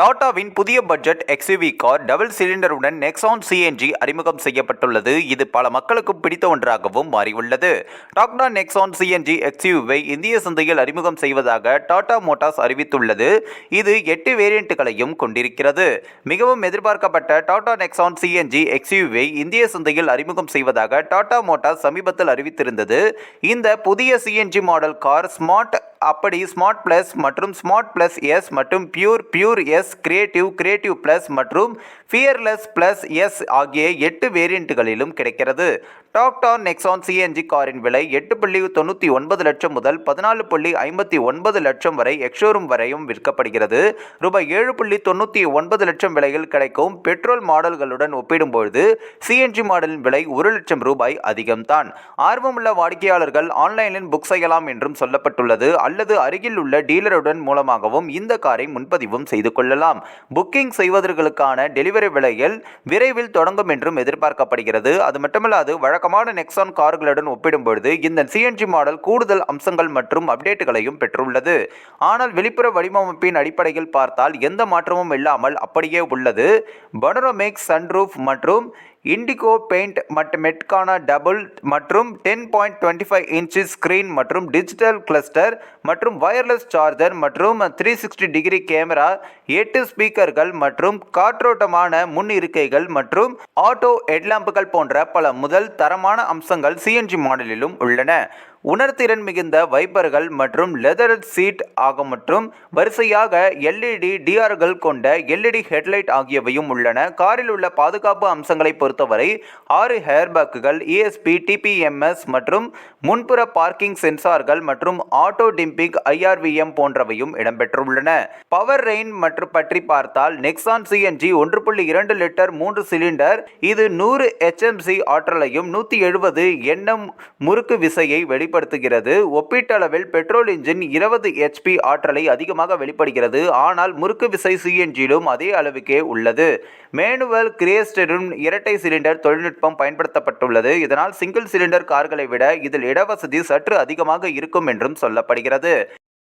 டாடாவின் புதிய budget XUV car double சிலிண்டருடன் Nexon CNG அறிமுகம் செய்யப்பட்டுள்ளது. இது பல மக்களுக்கு பிடித்த ஒன்றாகவும் மாறியுள்ளது. டாக்டா நெக்ஸான் சிஎன்ஜி எக்ஸ்யூவை இந்திய சந்தையில் அறிமுகம் செய்வதாக டாடா மோட்டார்ஸ் அறிவித்துள்ளது. இது எட்டு வேரியண்ட்டுகளையும் கொண்டிருக்கிறது. மிகவும் எதிர்பார்க்கப்பட்ட டாடா நெக்ஸான் சிஎன்ஜி எக்ஸ்யூவை இந்திய சந்தையில் அறிமுகம் செய்வதாக டாடா மோட்டார்ஸ் சமீபத்தில் அறிவித்திருந்தது. இந்த புதிய சிஎன்ஜி மாடல் கார் ஸ்மார்ட் அப்படி ஸ்மார்ட் ப்ளஸ் மற்றும் ஸ்மார்ட் ப்ளஸ் எஸ் மற்றும் pure pure S creative creative plus மற்றும் ஃபியர்லெஸ் ப்ளஸ் எஸ் ஆகிய எட்டு வேரியண்ட்டுகளிலும் கிடைக்கிறது. டாக்டான் நெக்ஸான் சிஎன்ஜி காரின் விலை எட்டு புள்ளி தொண்ணூற்றி ஒன்பது லட்சம் முதல் பதினாலு புள்ளி ஐம்பத்தி ஒன்பது லட்சம் வரை எக்ஷோரூம் வரையும் விற்கப்படுகிறது. ரூபாய் ஏழு புள்ளி தொண்ணூற்றி ஒன்பது லட்சம் விலையில் கிடைக்கும் பெட்ரோல் மாடல்களுடன் ஒப்பிடும்பொழுது சிஎன்ஜி மாடலின் விலை ஒரு லட்சம் ரூபாய் அதிகம்தான். ஆர்வமுள்ள வாடிக்கையாளர்கள் ஆன்லைனில் புக் செய்யலாம் என்றும் சொல்லப்பட்டுள்ளது. அல்லது அருகில் உள்ள டீலருடன் மூலமாகவும் இந்த காரை முன்பதிவும் செய்து கொள்ளலாம். புக்கிங் செய்வதற்கான டெலிவரி விலையில் விரைவில் தொடங்கும் என்றும் எதிர்பார்க்கப்படுகிறது. அது மட்டுமல்லாது வழக்கமான நெக்ஸான் கார்களுடன் ஒப்பிடும்பொழுது இந்த சிஎன்ஜி மாடல் கூடுதல் அம்சங்கள் மற்றும் அப்டேட்டுகளையும் பெற்றுள்ளது. ஆனால் வெளிப்புற வடிவமைப்பின் அடிப்படையில் பார்த்தால் எந்த மாற்றமும் இல்லாமல் அப்படியே உள்ளது. பனரோமேக் சன்ரூஃப் மற்றும் இண்டிகோ பெயிண்ட் மற்றும் மெட்கானா டபுள் மற்றும் ten point twenty five inches screen மற்றும் டிஜிட்டல் கிளஸ்டர் மற்றும் வயர்லெஸ் சார்ஜர் மற்றும் த்ரீ சிக்ஸ்டி டிகிரி கேமரா எட்டு ஸ்பீக்கர்கள் மற்றும் காற்றோட்டமான முன் இருக்கைகள் மற்றும் ஆட்டோ ஹெட்லாம்புகள் போன்ற பல முதல் தரமான அம்சங்கள் சிஎன்ஜி மாடலிலும் உள்ளன. உணர்திறன் மிகுந்த வைப்பர்கள் மற்றும் லெதர் சீட் ஆக மற்றும் வரிசையாக எல்இடி டிஆர்கள் கொண்ட எல்இடி ஹெட்லைட் ஆகியவையும் உள்ளன. காரில் உள்ள பாதுகாப்பு அம்சங்களை பொறுத்தவரை ஆறு ஹேர்பேக்குகள் இஎஸ்பி டிபிஎம்எஸ் மற்றும் முன்புற பார்க்கிங் சென்சார்கள் மற்றும் ஆட்டோ டிம்பிக் ஐஆர்விஎம் போன்றவையும் இடம்பெற்றுள்ளன. பவர் ரெயின் மற்றும் பற்றி பார்த்தால் நெக்ஸான் சிஎன்ஜி ஒன்று புள்ளி இரண்டு லிட்டர் மூன்று சிலிண்டர் இது நூறு ஹெச்எம்சி ஆற்றலையும் நூற்றி எழுபது எண்ணம் முறுக்கு விசையை வெளிப்படுத்துகிறது. ஒப்பீட்டளவில் பெட்ரோல் இன்ஜின் இருபது ஹெச்பி ஆற்றலை அதிகமாக வெளிப்படுகிறது. ஆனால் முறுக்கு விசை சிஎன்ஜியிலும் அதே அளவுக்கே உள்ளது. மேனுவல் கிரியேஸ்டரும் இரட்டை சிலிண்டர் தொழில்நுட்பம் பயன்படுத்தப்பட்டுள்ளது. இதனால் சிங்கிள் சிலிண்டர் கார்களை விட இதில் இடவசதி சற்று அதிகமாக இருக்கும் என்றும் சொல்லப்படுகிறது.